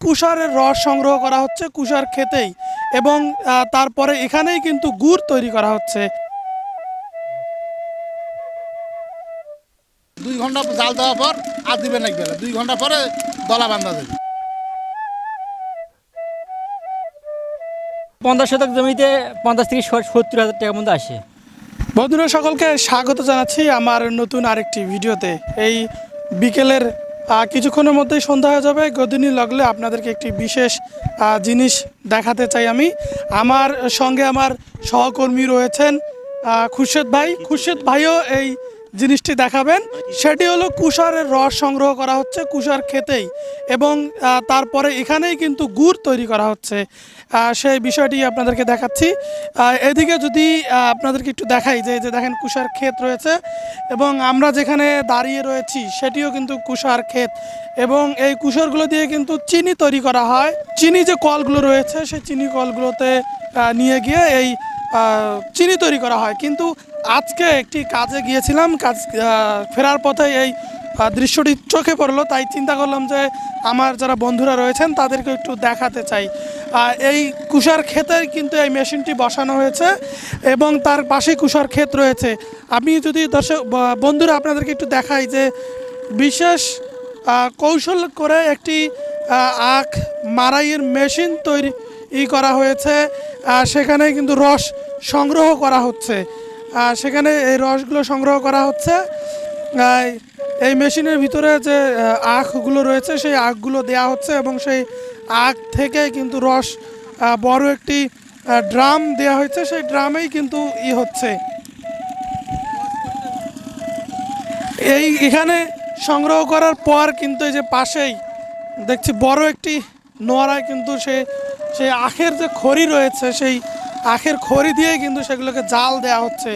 কুষারের রস সংগ্রহ করা হচ্ছে কুষার খেতেই এবং তারপরে এখানেই কিন্তু গুড় তৈরি করা হচ্ছে। দুই ঘণ্টা জাল দেওয়ার পর আর দিবে না গেলে দুই ঘণ্টা পরে দলা বান্ধা দেবে। পঞ্চাশ শতক জমিতে পঞ্চাশ থেকে সত্তর হাজার টাকার মধ্যে আসে। বন্ধুরা সকলকে স্বাগত জানাচ্ছি আমার নতুন আরেকটি ভিডিওতে। এই বিকেলের কিছুক্ষণের মধ্যেই সন্ধ্যা হয়ে যাবে। গদিনি লাগলে আপনাদেরকে একটি বিশেষ জিনিস দেখাতে চাই আমি। আমার সঙ্গে আমার সহকর্মী রয়েছেন খুরশেদ ভাই। খুরশেদ ভাইও এই জিনিসটি দেখাবেন। সেটি হলো কুষারের রস সংগ্রহ করা হচ্ছে কুষার খেতেই এবং তারপরে এখানেই কিন্তু গুড় তৈরি করা হচ্ছে। সেই বিষয়টি আপনাদেরকে দেখাচ্ছি। এদিকে যদি আপনাদেরকে একটু দেখাই যে যে দেখেন কুষার ক্ষেত রয়েছে এবং আমরা যেখানে দাঁড়িয়ে রয়েছি সেটিও কিন্তু কুষার ক্ষেত এবং এই কুষারগুলো দিয়ে কিন্তু চিনি তৈরি করা হয়। চিনি যে কলগুলো রয়েছে, সেই চিনি কলগুলোতে নিয়ে গিয়ে এই চিনি তৈরি করা হয়। কিন্তু আজকে একটি কাজে গিয়েছিলাম, কাজ ফেরার পথে এই দৃশ্যটি চোখে পড়ল, তাই চিন্তা করলাম যে আমার যারা বন্ধুরা রয়েছেন তাদেরকে একটু দেখাতে চাই। এই কুষার ক্ষেতে কিন্তু এই মেশিনটি বসানো হয়েছে এবং তার পাশে কুষার ক্ষেত রয়েছে। আমি যদি দর্শক বন্ধুরা আপনাদেরকে একটু দেখাই যে বিশেষ কৌশল করে একটি আখ মারাইয়ের মেশিন তৈরি করা হয়েছে। সেখানে কিন্তু রস সংগ্রহ করা হচ্ছে। সেখানে এই রসগুলো সংগ্রহ করা হচ্ছে। এই মেশিনের ভিতরে যে আখগুলো রয়েছে, সেই আখগুলো দেয়া হচ্ছে এবং সেই আখ থেকে কিন্তু রস বড় একটি ড্রাম দেয়া হয়েছে। সেই ড্রামেই কিন্তু ই হচ্ছে। এই এখানে সংগ্রহ করার পর কিন্তু এই যে পাশেই দেখছি বড় একটি নোয়ারায় কিন্তু সে সেই আখের যে খড়ি রয়েছে, সেই আখের খড়ি দিয়ে কিন্তু সেগুলোকে জাল দেওয়া হচ্ছে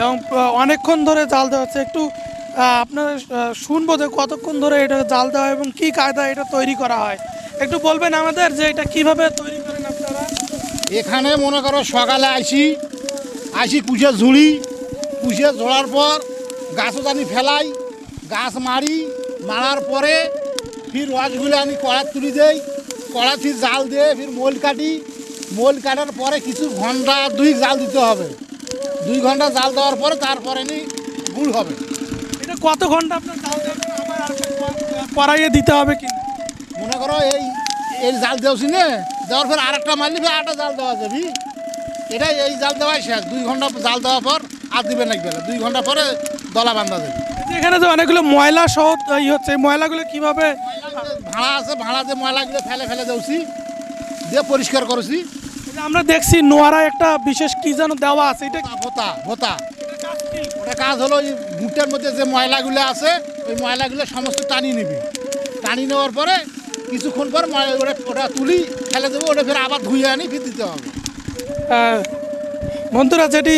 এবং অনেকক্ষণ ধরে জাল দেওয়া হচ্ছে। একটু আপনারা শুনব যে কতক্ষণ ধরে এটা জাল দেওয়া হয় এবং কী কায়দা এটা তৈরি করা হয়। একটু বলবেন আমাদের যে এটা কীভাবে তৈরি করেন আপনারা? এখানে মনে করো সকালে আসি আইসি কুচে ঝুড়ি, কুচে ঝোড়ার পর গাছও জানি ফেলাই, গাছ মারি, মারার পরে ফির রসগুলো আমি কড়া তুলি দেই কড়া ফির জাল দিয়ে ফির মোল কাটি মোল কাটার পরে কিছু ঘণ্টা দুই জাল দিতে হবে। দুই ঘণ্টা জাল দেওয়ার পরে তারপরে নি গুড় হবে। এটা কত ঘণ্টা আপনার জাল দেবেন আর কড়াইয়ে দিতে হবে কি? মনে করো এই এই জাল দেওয়াছি নে দেওয়ার পর আর একটা মারলি ফের আরেকটা জাল দেওয়া যাবি। এটাই এই জাল দেওয়াই শেষ। দুই ঘণ্টা জাল দেওয়ার পর আর দিবে না গেলে দুই ঘণ্টা পরে দলা বান্ধা দেবে এখানে যে অনেকগুলো ময়লা সহ ই হচ্ছে ময়লাগুলো কীভাবে ভাড়া আছে ভাড়া দিয়ে ময়লাগুলো ফেলে ফেলে দেওছি দিয়ে পরিষ্কার করেছি। যে আমরা দেখছি নোয়ারা একটা বিশেষ কি যেন দেওয়া আছে এটা? ভোতা ভোতা। ওটা কাজ হলো ওই ভুট্টার মধ্যে যে ময়লাগুলো আছে ওই ময়লাগুলো সমস্ত টানি নিবি। টানি নেওয়ার পরে কিছুক্ষণ পর ওটা ওটা তুলি ফেলে দেবো ওটা ফের আবার ধুয়ে আনি ফির দিতে হবে। আহ, বন্ধুরা যেটি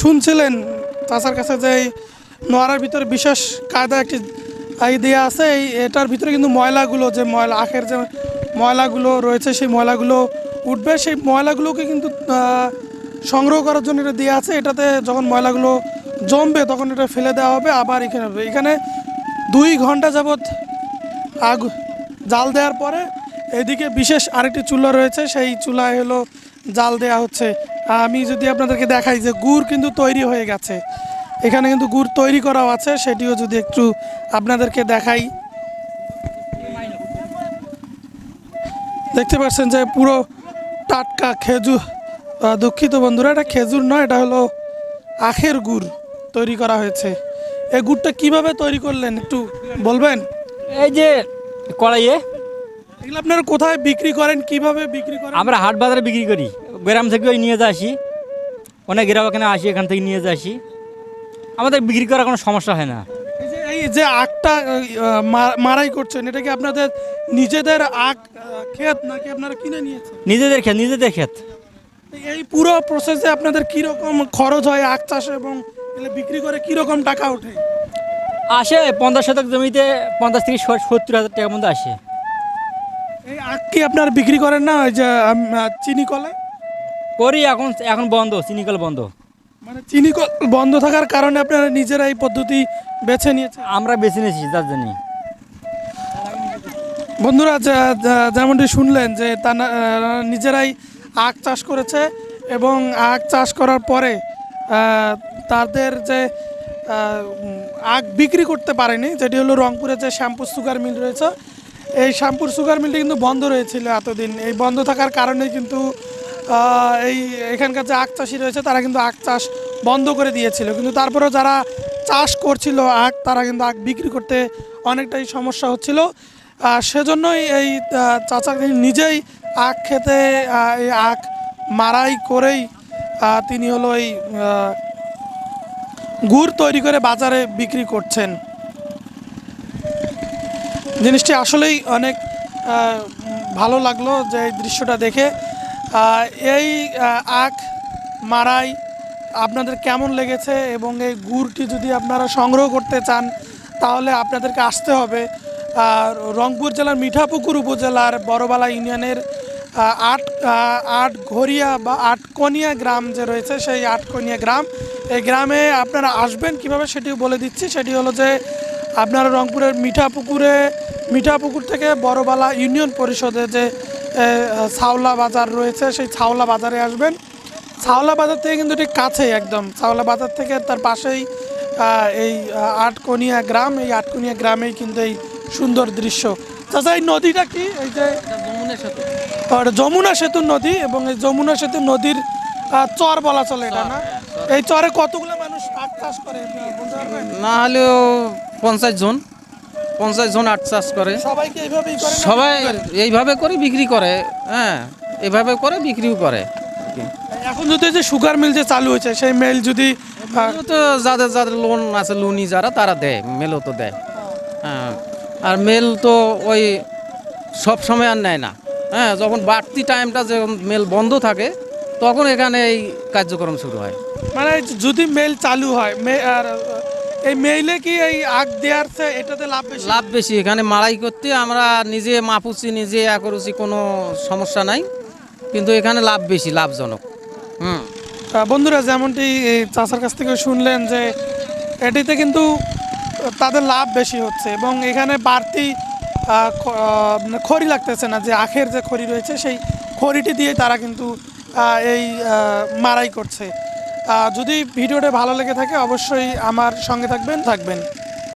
শুনছিলেন চাষার কাছে যে এই নোয়ারার ভিতরে বিশেষ কায়দা একটি দেওয়া আছে এই এটার ভিতরে কিন্তু ময়লাগুলো যে ময়লা আখের যে ময়লাগুলো রয়েছে সেই ময়লাগুলো উঠবে, সেই ময়লাগুলোকে কিন্তু সংগ্রহ করার জন্য এটা দেওয়া আছে। এটাতে যখন ময়লাগুলো জমবে, তখন এটা ফেলে দেওয়া হবে, আবার এখানে হবে। এখানে দুই ঘণ্টা যাবৎ আগ, জাল দেওয়ার পরে এদিকে বিশেষ আরেকটি চুলা রয়েছে। সেই চুলায় হলো জাল দেওয়া হচ্ছে। আমি যদি আপনাদেরকে দেখাই যে গুড় কিন্তু তৈরি হয়ে গেছে। এখানে কিন্তু গুড় তৈরি করাও আছে। সেটিও যদি একটু আপনাদেরকে দেখাই। দেখতে পাচ্ছেন যে পুরো টাটকা খেজুর দুঃখিত বন্ধুরা এটা খেজুর নয় এটা হলো আখের গুড় তৈরি করা হয়েছে। এই গুড়টা কীভাবে তৈরি করলেন একটু বলবেন? এই যে কড়াইয়ে। এগুলো আপনারা কোথায় বিক্রি করেন কীভাবে বিক্রি করেন? আমরা হাট বাজারে বিক্রি করি। গ্রাম থেকে ওই নিয়ে যা আসি অনেক গ্রাম এখানে আসি এখান থেকে নিয়ে যা আসি আমাদের বিক্রি করার কোনো সমস্যা হয় না। যে আখটা মারাই করছেন এটা কি আপনাদের নিজেদের আখ ক্ষেত নাকি আপনারা কিনে নিয়েছেন? নিজেদের ক্ষেত নিজেদের ক্ষেত। এই পুরো প্রসেসে আপনাদের কি রকম খরচ হয় আখ চাষে এবং বিক্রি করে কি রকম টাকা ওঠে? আসে পঞ্চাশ শতক জমিতে পঞ্চাশ থেকে সত্তর হাজার টাকার মধ্যে আসে। এই আখ কি আপনারা বিক্রি করেন না? ওই যে চিনি কলে করি এখন এখন বন্ধ চিনিকল বন্ধ। মানে চিনি কল বন্ধ থাকার কারণে আপনারা নিজেরা এই পদ্ধতি বেছে নিয়েছেন? আমরা বেছে নিয়েছি তার জন্য। বন্ধুরা যেমনটি শুনলেন যে তারা নিজেরাই আখ চাষ করেছে এবং আখ চাষ করার পরে তাদের যে আখ বিক্রি করতে পারেনি যেটি হলো রংপুরে যে শ্যাম্পুর সুগার মিল রয়েছে এই শ্যাম্পুর সুগার মিলটি কিন্তু বন্ধ রয়েছিল এতদিন। এই বন্ধ থাকার কারণে কিন্তু এই এখানকার যে আখ চাষি রয়েছে, তারা কিন্তু আখ চাষ বন্ধ করে দিয়েছিল। কিন্তু তারপরেও যারা চাষ করছিল আখ, তারা কিন্তু আখ বিক্রি করতে অনেকটাই সমস্যা হচ্ছিল। সেজন্যই এই চাচা নিজেই আখ খেতে এই আখ মারাই করেই তিনি হলো এই গুড় তৈরি করে বাজারে বিক্রি করছেন। জিনিসটি আসলেই অনেক ভালো লাগল যে এই দৃশ্যটা দেখে। এই আখ মারাই আপনাদের কেমন লেগেছে এবং এই গুড়টি যদি আপনারা সংগ্রহ করতে চান, তাহলে আপনাদেরকে আসতে হবে, আর রংপুর জেলার মিঠাপুকুর উপজেলার বড়বালা ইউনিয়নের আট আট ঘরিয়া বা আটকনিয়া গ্রাম যে রয়েছে, সেই আটকনিয়া গ্রাম, এই গ্রামে আপনারা আসবেন কীভাবে সেটিও বলে দিচ্ছি। সেটি হলো যে আপনারা রংপুরের মিঠাপুকুরে, মিঠাপুকুর থেকে বড়বালা ইউনিয়ন পরিষদে যে ছাওলা বাজার রয়েছে সেই ছাওলা বাজারে আসবেন। ছাওলা বাজার থেকে কিন্তু ঠিক কাছেই একদম। ছাওলা বাজার থেকে তার পাশেই এই আটকনিয়া গ্রাম। এই আটকনিয়া গ্রামেই কিন্তু এই সুন্দর দৃশ্য। চাচা এই নদীটা কি? এই যে যমুনা আর যমুনা সেতু নদী এবং এই যমুনা সেতু নদীর চর বলা চলে এটা না? এই চরে কতগুলো মানুষ আখ চাষ করে? না হলেও পঞ্চাশ জন। পঞ্চাশ জন আট চাষ করে? সবাই এইভাবে করে বিক্রি করে হ্যাঁ এইভাবে করে বিক্রিও করে। এখন যদি যে সুগার মিল যে চালু হয়েছে সেই মিল যদি তো যাদের যাদের লোন আছে লোনি যারা তারা দেয় মেলও তো দেয়। হ্যাঁ আর মেল তো ওই সব সময় আর নেয় না। হ্যাঁ যখন বাড়তি টাইমটা যখন মেল বন্ধ থাকে তখন এখানে এই কার্যক্রম শুরু হয়। মানে যদি মেল চালু হয় আর এই মেইলে কি এই আখ দেওয়ার এটাতে লাভ বেশি? লাভ বেশি। এখানে মাড়াই করতে আমরা নিজে মাপুছি নিজে ইয়া করেছি কোনো সমস্যা নাই। কিন্তু এখানে লাভ বেশি লাভজনক। হুম। বন্ধুরা যেমনটি এই চাচার কাছ থেকে শুনলেন যে এটিতে কিন্তু তাদের লাভ বেশি হচ্ছে এবং এখানে বাড়তি মানে খড়ি লাগতেছে না যে আখের যে খড়ি রয়েছে সেই খড়িটি দিয়ে তারা কিন্তু এই মারাই করছে। যদি ভিডিওটা ভালো লেগে থাকে অবশ্যই আমার সঙ্গে থাকবেন। থাকবেন।